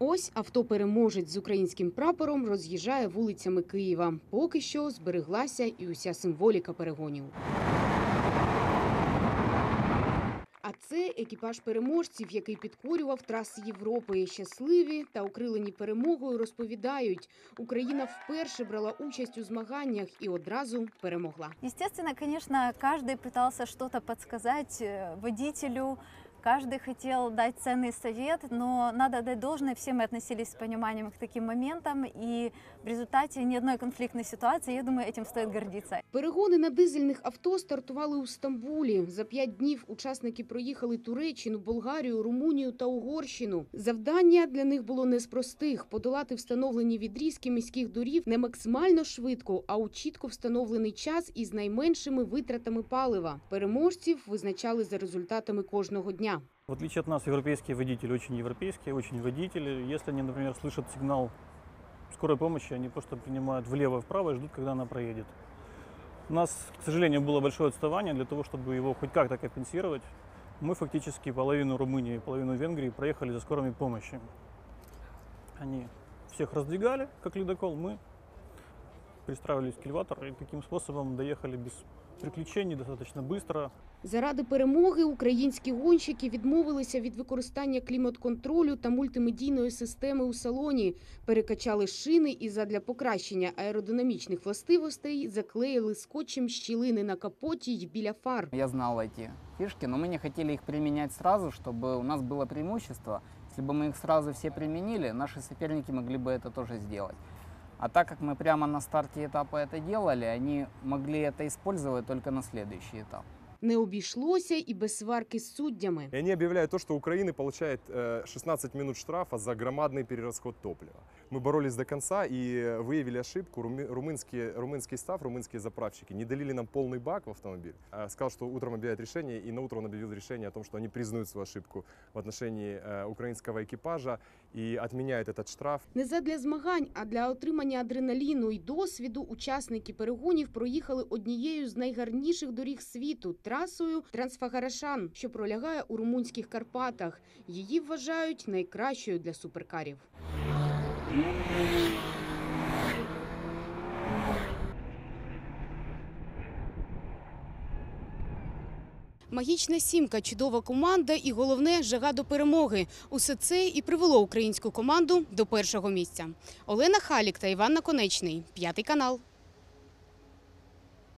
Ось авто-переможець з українським прапором роз'їжджає вулицями Києва. Поки що збереглася і уся символіка перегонів. А це екіпаж переможців, який підкорював траси Європи. Щасливі та укрилені перемогою розповідають, Україна вперше брала участь у змаганнях і одразу перемогла. Естественно, конечно, каждый пытался что-то подсказать э, водителю, каждый хотел дать ценный совет, но надо отдать должное, все мы относились с пониманием к таким моментам, и в результате ни одной конфликтной ситуации, я думаю, этим стоит гордиться. Перегони на дизельних авто стартували у Стамбулі. За п'ять днів учасники проїхали Туреччину, Болгарію, Румунію та Угорщину. Завдання для них було не з простих подолати встановлені відрізки міських доріг не максимально швидко, а у чітко встановлений час із найменшими витратами палива. Переможців визначали за результатами кожного дня. В отличие от нас, европейские водители очень европейские, очень водители. Если они, например, слышат сигнал скорой помощи, они просто принимают влево и вправо и ждут, когда она проедет. У нас, к сожалению, было большое отставание. Для того, чтобы его хоть как-то компенсировать, мы фактически половину Румынии половину Венгрии проехали за скорыми помощи. Они всех раздвигали, как ледокол, мы пристраивались к элеватору и таким способом доехали без приключений достаточно быстро. Заради перемоги українські гонщики відмовилися від використання клімат-контролю та мультимедійної системи у салоні, перекачали шини і задля покращення аеродинамічних властивостей заклеїли скотчем щілини на капоті й біля фар. Я знал эти фишки, но мы не хотели их применять сразу, чтобы у нас было преимущество. Если бы мы их сразу все применили, наши соперники могли бы это тоже сделать. А так как мы прямо на старте этапа это делали, они могли это использовать только на следующий этап. Не обійшлося і без сварки з суддями. И они объявляют то, что Украина получает э, 16 минут штрафа за громадный перерасход топлива. Мы боролись до конца и выявили ошибку. Руми- Румынские, румынский став, румынские заправщики не долили нам полный бак в автомобиль. А Сказал, что утром объявят решение, и на утро он объявил решение о том, что они признают свою ошибку в отношении э, украинского экипажа и отменяют этот штраф. Не задля змагань, а для отримання адреналіну і досвіду учасники перегонів проїхали однією з найгарніших доріг світу трасою Трансфагарашан, що пролягає у румунських Карпатах. Її вважають найкращою для суперкарів. Магічна сімка, чудова команда і головне жага до перемоги. Усе це і привело українську команду до першого місця. Олена Халік та Іван Наконечний, п'ятий канал.